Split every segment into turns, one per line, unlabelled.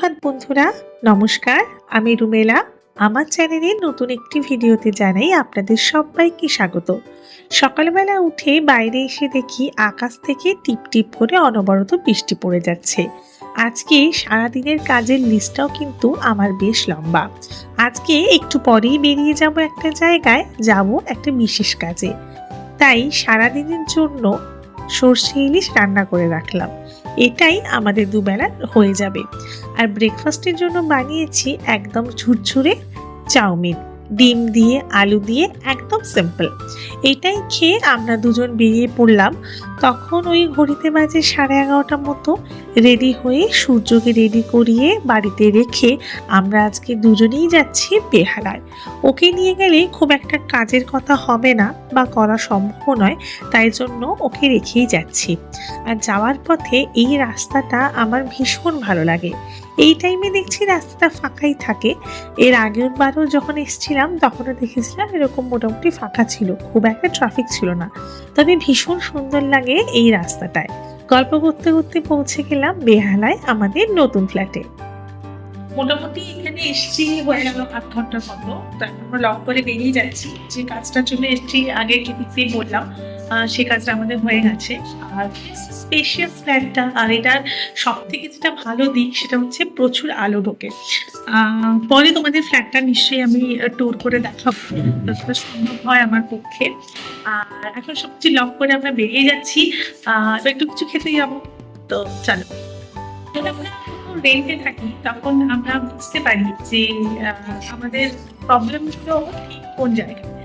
সুপ্রভাত বন্ধুরা। নমস্কার, আমি রুমেলা। আমার চ্যানেলে নতুন একটি ভিডিওতে জানাই আপনাদের সবাইকে স্বাগত। সকালবেলা উঠে বাইরে এসে দেখি আকাশ থেকে টিপ টিপ করে অনবরত বৃষ্টি পড়ে যাচ্ছে। আজকে সারাদিনের কাজের লিস্টটাও কিন্তু আমার বেশ লম্বা। আজকে একটু পরেই বেরিয়ে যাব একটা জায়গায়, যাব একটা বিশেষ কাজে। তাই সারাদিনের জন্য সর্ষে ইলিশ রান্না করে রাখলাম। এটাই আমাদের দুবেলা হয়ে যাবে। আর ব্রেকফাস্টের জন্য বানিয়েছি একদম ঝুরঝুরে চাউমিন। ডিম দিয়ে, আলু দিয়ে একদম সিম্পল এটাই খেয়ে আমরা দুজন বেরিয়ে পড়লাম। তখন ওই ঘড়িতে বাজে সাড়ে এগারোটার মতো। রেডি হয়ে সূর্যকে রেডি করিয়ে বাড়িতে রেখে আমরা আজকে দুজনেই যাচ্ছি বেহালায়। ওকে নিয়ে গেলে খুব একটা কাজের কথা হবে না বা করা সম্ভব নয়, তাই জন্য ওকে রেখেই যাচ্ছি। আর যাওয়ার পথে এই রাস্তাটা আমার ভীষণ ভালো লাগে। এই টাইমে দেখছি রাস্তাটা ফাঁকাই থাকে। এর আগের বারও যখন এসেছিলাম, তখনও দেখেছিলাম এরকম মোটামুটি ফাঁকা ছিল। খুব একটা ট্রাফিক ছিল না। তবে ভীষণ সুন্দর লাগে এই রাস্তাটায়। গল্প করতে করতে পৌঁছে গেলাম বেহালায় আমাদের নতুন ফ্ল্যাটে মোটামুটি এখানে এসছি হয়ে গেল আধ ঘণ্টার মতো। তো এখন আমরা লক করে বেরিয়ে যাচ্ছি। যে কাজটার জন্য এসছি, আগে কেপিসি বললাম। সে কাজটা আমাদের হয়ে গেছে। আর স্পেশিয়াস ফ্ল্যাটটা আর এটার সব থেকে যেটা ভালো দিক সেটা হচ্ছে প্রচুর আলো ঢোকে। পরে তোমাদের ফ্ল্যাটটা নিশ্চয়ই আমি ট্যুর করে দেখাবো। যতটা সম্ভব হয় আমার পক্ষে। আর এখন সব কিছু লক করে আমরা বেরিয়ে যাচ্ছি। একটু কিছু খেতে যাব। তো চলো। রেন্টে থাকি, তখন আমরা বুঝতে পারি যে আমাদের প্রবলেমগুলো কোন জায়গায়?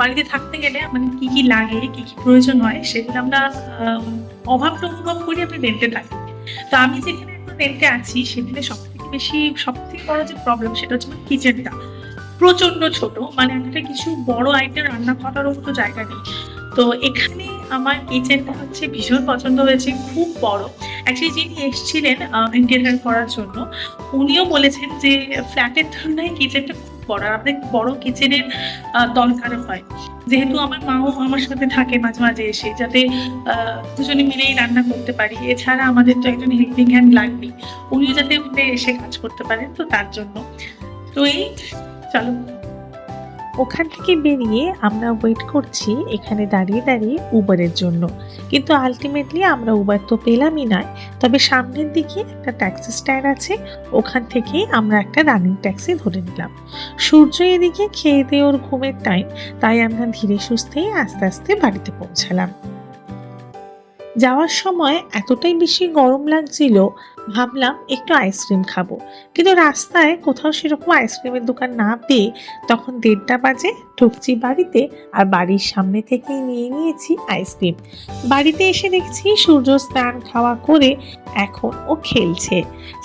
বাড়িতে থাকতে গেলে আমাদের কি কি লাগে, কি কি প্রয়োজন হয়, সেগুলো আমরা অভাবটা অনুভব করি আমরা রেন্টে থাকি তো আমি যেখানে এখন রেন্টে আছি, সেখানে সব থেকে বেশি সব থেকে বড় যে প্রবলেম সেটা হচ্ছে আমার কিচেনটা প্রচণ্ড ছোট মানে একটা কিছু বড় আইটেম রান্না করারও তো জায়গা নেই। তো এখানে আমার কিচেনটা হচ্ছে ভীষণ পছন্দ হয়েছে, খুব বড়। অ্যাকচুয়ালি যিনি এসেছিলেন ইন্টেরিয়ার করার জন্য, উনিও বলেছেন যে ফ্ল্যাটের তুলনায় কিচেনটা আর আমাদের বড় কিচেনের দরকার হয়। যেহেতু আমার মাও আমার সাথে থাকে মাঝে মাঝে এসে, যাতে দুজনে মিলেই রান্না করতে পারি। এছাড়া আমাদের তো একজন হেল্পিং হ্যান্ড লাগবেই। উনিও যাতে উঠে এসে কাজ করতে পারেন, তো তার জন্য। তো এই, চলো। ওখান থেকে বেরিয়ে আমরা ওয়েট করছি এখানে দাঁড়িয়ে দাঁড়িয়ে উবারের জন্য। কিন্তু আলটিমেটলি আমরা উবার তো পেলামই নয়। তবে সামনের দিকে একটা ট্যাক্সি স্ট্যান্ড আছে, ওখান থেকেই আমরা একটা রানিং ট্যাক্সি ধরে নিলাম। সূর্য এদিকে খেয়ে দিয়ে ওর ঘুমের টাইম তাই আমরা ধীরে সুস্থেই আস্তে আস্তে বাড়িতে পৌঁছালাম। যাওয়ার সময় এতটাই বেশি গরম লাগছিল, ভাবলাম একটু আইসক্রিম খাব। কিন্তু রাস্তায় কোথাও সেরকম আইসক্রিমের দোকান না পেয়ে তখন দেড়টা বাজে, ঢুকছি বাড়িতে আর বাড়ির সামনে থেকেই নিয়ে নিয়েছি আইসক্রিম বাড়িতে এসে দেখছি সূর্য স্নান খাওয়া করে এখন ও খেলছে।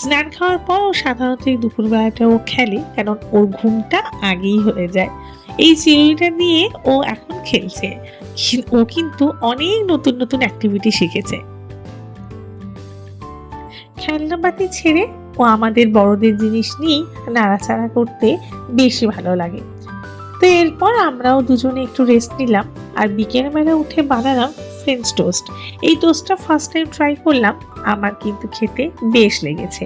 স্নান খাওয়ার পর ও সাধারণত এই দুপুরবেলাটা ও খেলে, কারণ ওর ঘুমটা আগেই হয়ে যায়। এই চিরুনিটা নিয়ে ও এখন খেলছে। ও কিন্তু অনেক নতুন নতুন অ্যাক্টিভিটি শিখেছে। খেলনাবাতি ছেড়ে ও আমাদের বড়দের জিনিস নিয়েই নাড়াচাড়া করতে বেশি ভালো লাগে। তো এরপর আমরাও দুজনে একটু রেস্ট নিলাম আর বিকেলবেলা উঠে বানালাম ফ্রেঞ্চ টোস্ট এই টোস্টটা ফার্স্ট টাইম ট্রাই করলাম, আমার কিন্তু খেতে বেশ লেগেছে।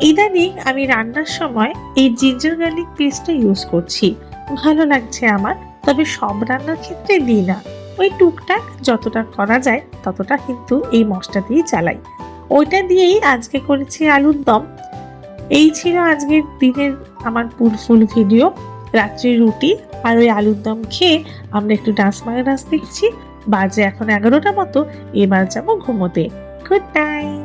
ইদানিং আমি রান্নার সময় এই জিঞ্জার গার্লিক পেস্টটা ইউজ করছি। ভালো লাগছে আমার। তবে সব রান্নার ক্ষেত্রে দিই না। ওই টুকটাক যতটা করা যায়, ততটা কিন্তু এই মশলা দিয়ে চালাই। ওইটা দিয়েই আজকে করেছি আলুর দম। এই ছিল আজকের দিনের আমার ফুল ভিডিও রাত্রির রুটি আর ওই আলুর দম খেয়ে আমরা একটু ডান্স মারা ডান্স দেখছি। বাজে এখন এগারোটা মতো, এবার যাব ঘুমোতে। Good night